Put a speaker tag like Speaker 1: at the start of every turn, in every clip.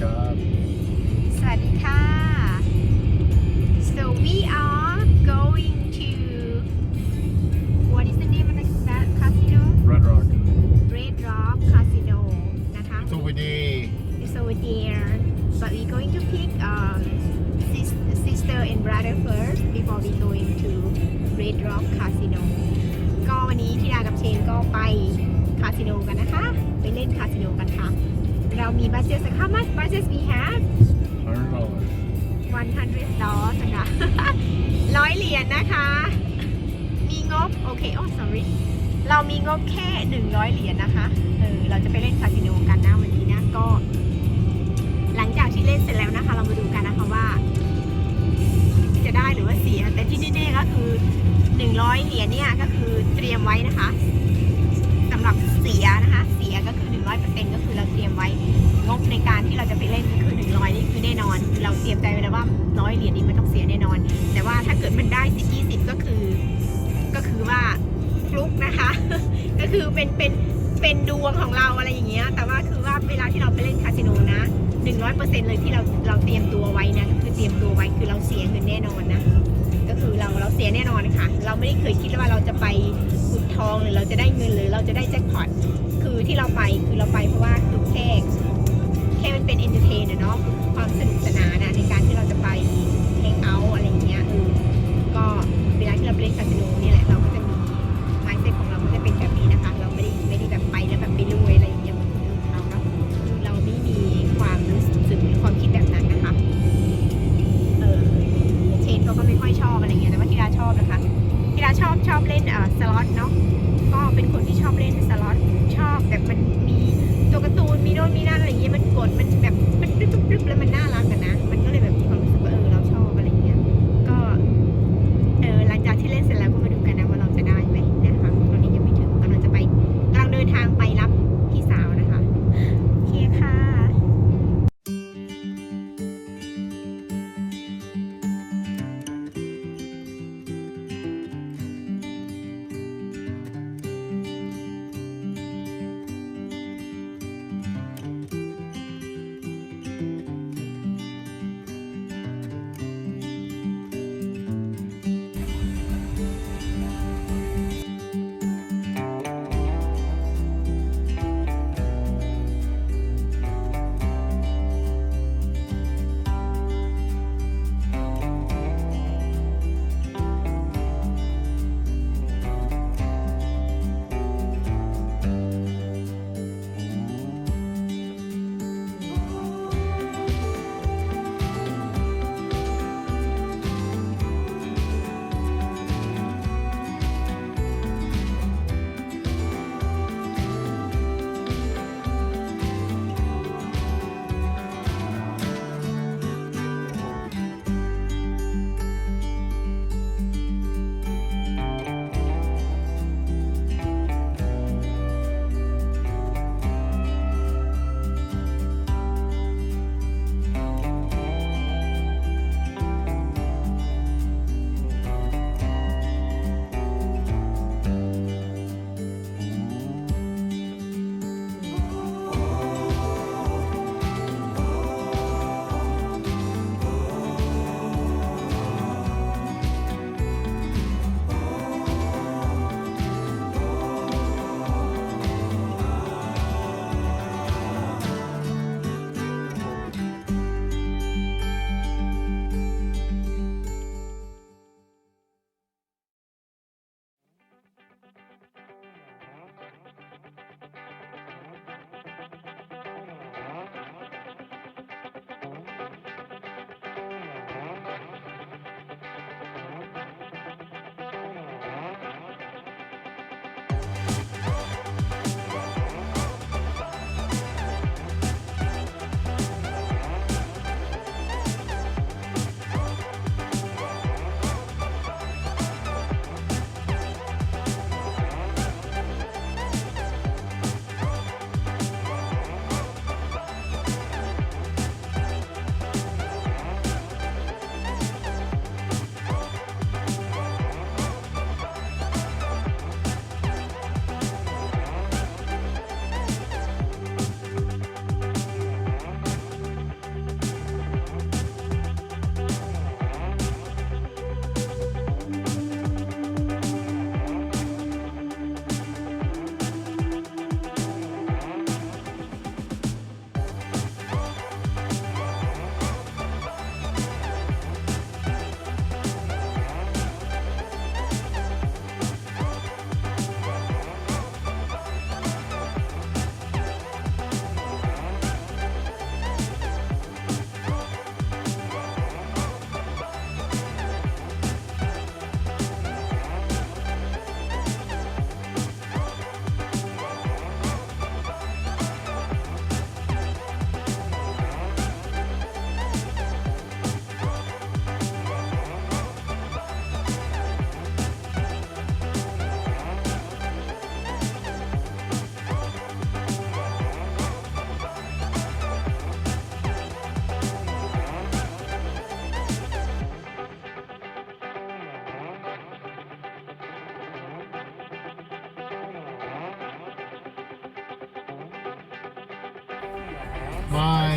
Speaker 1: ครับ
Speaker 2: สวัสดีค่ะ so we are going to what is the name of that casino
Speaker 1: Red Rock
Speaker 2: Red Rock Casino นะคะ
Speaker 1: it's over there
Speaker 2: it's over there but we going to pick um, sis- sister and brother first before we going to Red Rock Casino ก็วันนี้ที่ดากับเชนก็ไปคาสิโนกันนะคะ ไปเล่นคาสิโนกันค่ะ เรามีบัตเจ็ตสัก how much budget we have
Speaker 1: hundred dollars
Speaker 2: 100 dollars นะคะร้อยเหรียญนะคะ มีงบ โอเค โอ้ sorry เรามีงบแค่ 100 เหรียญนะคะ เออ เราจะไปเล่นคาสิโนกันนะวันนี้นะก็ หลังจากที่เล่นเสร็จแล้วนะคะ เรามาดูกันนะคะว่า จะได้หรือว่าเสีย แต่ที่แน่ๆก็คือ 100 เหรียญเนี่ยก็คือเตรียมไว้นะคะสำหรับเสียนะคะ เสียก็คือ 100%ก็คือ เตรียมใจไว้แล้วว่าร้อยเหรียญนี้มันต้องเสียแน่นอน แต่ว่าถ้าเกิดมันได้10 20ก็คือ ก็คือว่าฟลุกนะคะ ก็คือเป็นเป็นเป็นดวงของเราอะไรอย่างเงี้ย แต่ว่าคือว่าเวลาที่เราไปเล่นคาสิโนนะ100%เปอร์เซ็นเลยที่เราเราเตรียมตัวไว้นะคือเตรียมตัวไว้คือเราเสียเงินแน่นอนนะก็คือเราเราเสียแน่นอนค่ะ เราไม่ได้เคยคิดว่าเราจะไปขุดทองหรือเราจะได้เงินหรือเราจะได้แจ็คพอตคือที่เราไปคือเราไปเพราะว่าคือแค่แค่มันเป็นเอนเตอร์เทนอะเนาะ ความสนุกสนานนะในการที่เราจะไป มีโน่นมีนั่นอะไรเงี้ยมันกดมันแบบมันปึ๊บปึ๊บปึ๊บแล้วมันน่า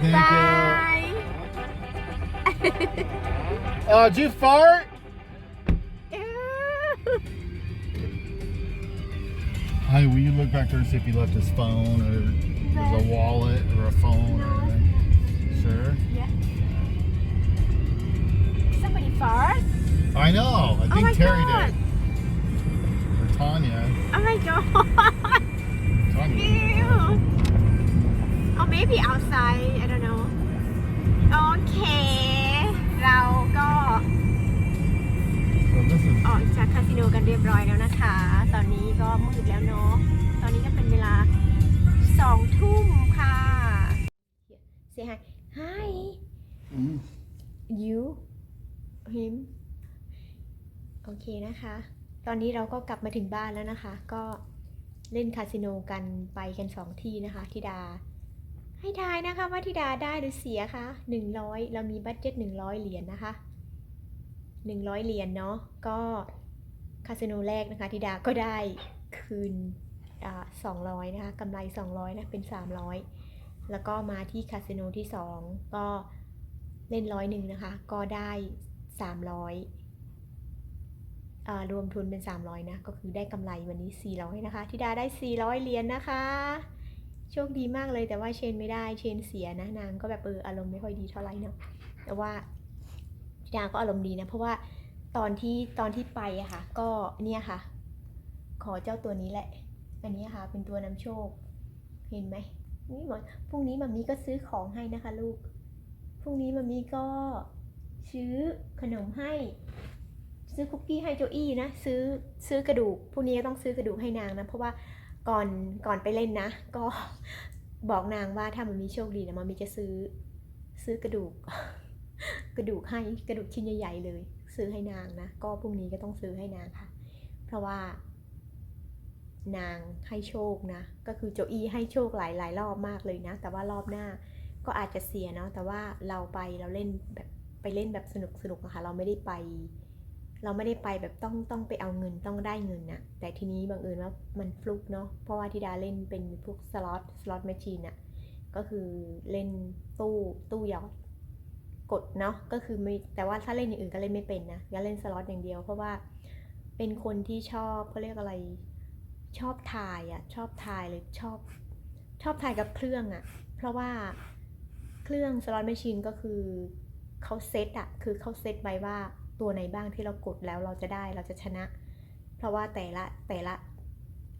Speaker 1: Thank
Speaker 2: Bye.
Speaker 1: you. uh, did you fart? Hi, will you look back there and see if he left his phone or there's a wallet or a phone no. or? Sure?
Speaker 2: Yeah. Somebody farts?
Speaker 1: I know. I think
Speaker 2: oh
Speaker 1: Terry
Speaker 2: God.
Speaker 1: did. Or Tanya.
Speaker 2: Oh my God. maybe outside. I don't know. โอเค เราก็
Speaker 1: So this is
Speaker 2: ออกจากคาสิโนกันเรียบร้อยแล้วนะคะ ตอนนี้ก็มืดแล้วเนาะ ตอนนี้ก็เป็นเวลาสองทุ่มค่ะ Say hi Hi
Speaker 1: Mm.
Speaker 2: you him โอเคนะคะ ตอนนี้เราก็กลับมาถึงบ้านแล้วนะคะ ก็เล่นคาสิโนกันไปกันสองที่นะคะทิดา ให้ทายนะคะว่าทิดาได้หรือเสียคะหนึ่งร้อยเรามีบัตเจ็ตหนึ่งร้อยเหรียญนะคะหนึ่งร้อยเหรียญเนาะก็คาสิโนแรกนะคะทิดาก็ได้คืนสองร้อยนะคะกำไรสองร้อยนะเป็นสามร้อยแล้วก็มาที่คาสิโนที่สองก็เล่นร้อยหนึ่งนะคะ ก็ได้สามร้อยรวมทุนเป็น 300 นะ ก็คือได้กำไรวันนี้ 400 นะคะทิดาได้ 400 เหรียญนะคะ โชคดีมากเลยแต่ว่าเชนไม่ได้เชนเสียนะนางก็แบบเอออารมณ์ไม่ค่อยดีเท่าไหร่นะแต่ว่าทิดาก็อารมณ์ดีนะ เพราะว่าตอนที่ตอนที่ไปอะค่ะ ก็เนี่ยค่ะ ขอเจ้าตัวนี้แหละ อันนี้ค่ะ เป็นตัวนำโชค เห็นไหมนี่หมดพรุ่งนี้มัมมี่ก็ซื้อของให้นะคะ ลูกพรุ่งนี้มัมมี่ก็ซื้อขนมให้ ซื้อคุกกี้ให้โจอี้นะ ซื้อซื้อกระดูกพรุ่งนี้ก็ต้องซื้อกระดูกให้นางนะ เพราะว่า ก่อนก่อนไปเล่นนะ ก็บอกนางว่าถ้ามันมีโชคดีนะมันมีจะซื้อซื้อกระดูก กระดูกให้กระดูกชิ้นใหญ่ๆเลย ซื้อให้นางนะ ก็พรุ่งนี้ก็ต้องซื้อให้นางค่ะ เพราะว่า นางให้โชคนะ ก็คือโจอี้ให้โชคหลายหลายรอบมากเลยนะ แต่ว่ารอบหน้าก็อาจจะเสียเนาะแต่ว่าเราไปเราเล่นแบบไปเล่นแบบสนุกสนุกอะค่ะเราไม่ได้ไป เราไม่ได้ไปแบบต้องต้องไปเอาเงินต้องได้เงินนะแต่ทีนี้บังเอิญว่ามันฟลุกเนาะเพราะว่าธิดาเล่นเป็นพวกสล็อตสล็อตแมชชีนอะก็คือเล่นตู้ตู้หยอดกดเนาะก็คือไม่แต่ว่าถ้าเล่นอย่างอื่นก็เล่นไม่เป็นนะก็เล่นสล็อตอย่างเดียว เพราะว่าเป็นคนที่ชอบเขาเรียกอะไรชอบถ่ายอะชอบถ่ายเลยชอบชอบถ่ายกับเครื่องอะเพราะว่าเครื่องสล็อตแมชชีนก็คือเขาเซตอะคือเขาเซตไว้ว่า ตัวไหนบ้างที่เรากดแล้วเราจะได้เราจะชนะ เพราะว่าแต่ละแต่ละ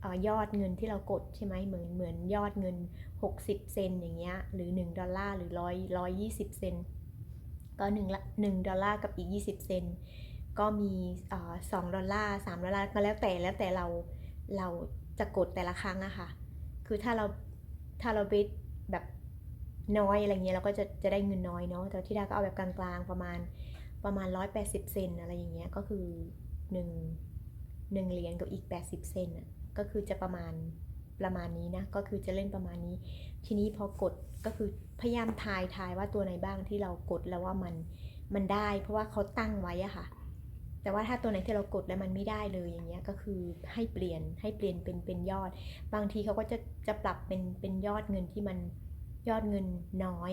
Speaker 2: อยอดเงินที่เรากดใช่ไหมเหมือนเหมือนยอดเงิน 60 เซนอย่างเงี้ยหรือ 1 ดอลลาร์หรือร้อยร้อยยี่สิบเซนก็1ละ1ดอลลาร์กับอีก 20 เซนก็มีสองดอลลาร์สามดอลลาร์ก็แล้วแต่แล้วแต่เราเราจะกดแต่ละครั้งอะค่ะ คือถ้าเราถ้าเราเบสแบบน้อยอะไรเงี้ยเราก็จะจะได้เงินน้อยเนาะแต่ที่ดาก็เอาแบบกลางๆประมาณ ประมาณ 180 เซนอะไรอย่างเงี้ยก็คือ1 1เหรียญกับอีก 80 เซนอะก็คือจะประมาณประมาณนี้นะ ก็คือจะเล่นประมาณนี้ ทีนี้พอกดก็คือพยายามทายทายว่าตัวไหนบ้างที่เรากดแล้วว่ามันมันได้ เพราะว่าเขาตั้งไว้อะค่ะ แต่ว่าถ้าตัวไหนที่เรากดแล้วมันไม่ได้เลยอย่างเงี้ยก็คือให้เปลี่ยนให้เปลี่ยนเป็นเป็นยอด บางทีเขาก็จะจะปรับเป็นเป็นยอดเงินที่มันยอดเงินน้อย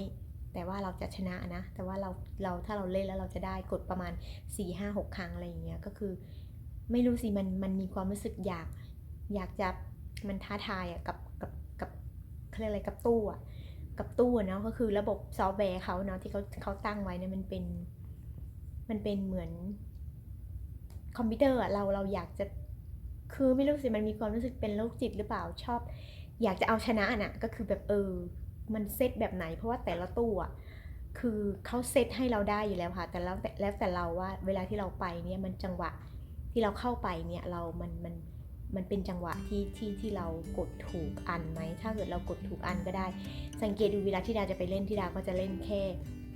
Speaker 2: แต่ว่าเราจะชนะนะ แต่ว่าเราเราถ้าเราเล่นแล้วเราจะได้กดประมาณ4ี่ห้าหกครั้งอะไรอย่างเงี้ยก็คือ ไม่รู้สิมันมันมีความรู้สึกอยากอยากจะมันท้าทายอะกับกับกับเขาเรียกอะไรกับตู้อะกับตู้เนาะก็คือระบบซอฟต์แวร์เขาเนาะที่เขาเขาตั้งไว้เนี่ยมันเป็นมันเป็นเหมือนคอมพิวเตอร์อะเราเราอยากจะคือไม่รู้สิมันมีความรู้สึกเป็นโรคจิตหรือเปล่าชอบ อยากจะเอาชนะน่ะก็คือแบบเออ มันเซตแบบไหน เพราะว่าแต่ละตู้อะคือเขาเซตให้เราได้อยู่แล้วค่ะ แต่แล้วแต่แล้วแต่เราว่าเวลาที่เราไปเนี่ยมันจังหวะที่เราเข้าไปเนี่ยเรามันมันมันเป็นจังหวะที่ที่ที่เรากดถูกอันไหม ถ้าเกิดเรากดถูกอันก็ได้ สังเกตดูเวลาที่ดาจะไปเล่นที่ดาก็จะเล่นแค่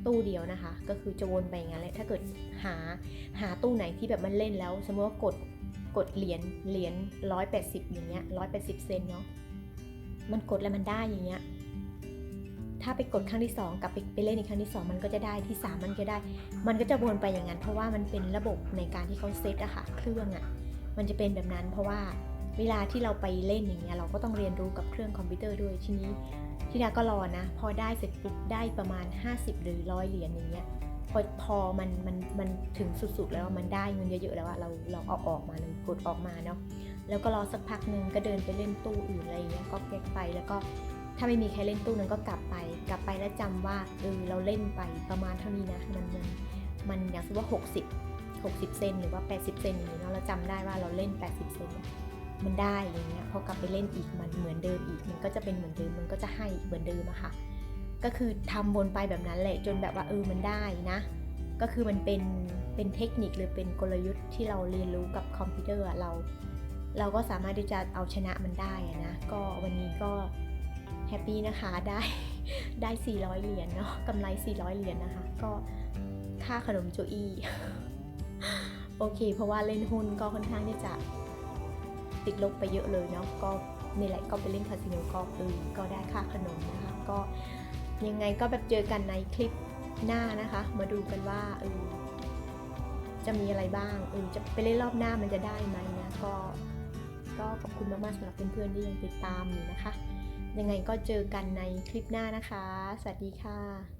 Speaker 2: ตู้เดียวนะคะ ก็คือจะวนไปอย่างนั้นเลยถ้าเกิดหาหาตู้ไหนที่แบบมันเล่นแล้ว สมมติว่ากดกดเหรียญเหรียญร้อยแปดสิบอย่างเงี้ยร้อยแปดสิบเซนเนาะมันกดแล้วมันได้อย่างเงี้ย ถ้าไปกดครั้งที่ 2 กลับไปไปเล่นอีกครั้งที่ 2 มันก็จะได้ที่ 3 มันก็ได้ มันก็จะวนไปอย่างนั้น เพราะว่ามันเป็นระบบในการที่เขาเซตอะค่ะเครื่องอะมันจะเป็นแบบนั้น เพราะว่าเวลาที่เราไปเล่นอย่างเงี้ยเราก็ต้องเรียนรู้กับเครื่องคอมพิวเตอร์ด้วยทีนี้ที่ดาก็รอนะ พอได้เสร็จปุ๊บได้ประมาณ 50 หรือร้อยเหรียญอย่างเงี้ยพอพอมันมันมันถึงสุดๆ แล้วมันได้เงินเยอะๆแล้วอะเราเราเอาออกมาเลยกดออกมาเนาะแล้วก็รอสักพักหนึ่งก็เดินไปเล่นตู้อื่นอะไรอย่างเงี้ยก็แก๊กไปแล้วก็ ถ้าไม่มีใครเล่นตู้นั้นก็กลับไป กลับไปแล้วจำว่าเออเราเล่นไปประมาณเท่านี้นะมันมันมันอย่างสมมติว่า 60 60 เซนหรือว่า 80 เซนอย่างนี้เนาะเราจำได้ว่าเราเล่น 80 เซนเนี่ยมันได้อย่างเงี้ยพอกลับไปเล่นอีกมันเหมือนเดิมอีก มันก็จะเป็นเหมือนเดิมมันก็จะให้เหมือนเดิมอะค่ะ ก็คือทำวนไปแบบนั้นแหละจนแบบว่าเออมันได้นะ ก็คือมันเป็นเป็นเทคนิคหรือเป็นกลยุทธ์ที่เราเรียนรู้กับคอมพิวเตอร์เรา เราก็สามารถที่จะเอาชนะมันได้นะ ก็วันนี้ก็ แฮปปี้นะคะได้ได้ 400 เหรียญเนาะกำไร 400 เหรียญนะคะ ก็ค่าขนมโจอี้โอเค เพราะว่าเล่นหุ้นก็ค่อนข้างที่จะติดลบไปเยอะเลยเนาะก็ในแหละก็ไปเล่นคาสิโนก็เออก็ได้ค่าขนมนะคะก็ยังไงก็แบบเจอกันในคลิปหน้านะคะ มาดูกันว่าเออจะมีอะไรบ้างเออจะไปเล่นรอบหน้ามันจะได้ไหมนะก็ก็ขอบคุณมากๆสำหรับเพื่อนๆที่ยังติดตามอยู่นะคะ ยังไงก็เจอกันในคลิปหน้านะคะ สวัสดีค่ะ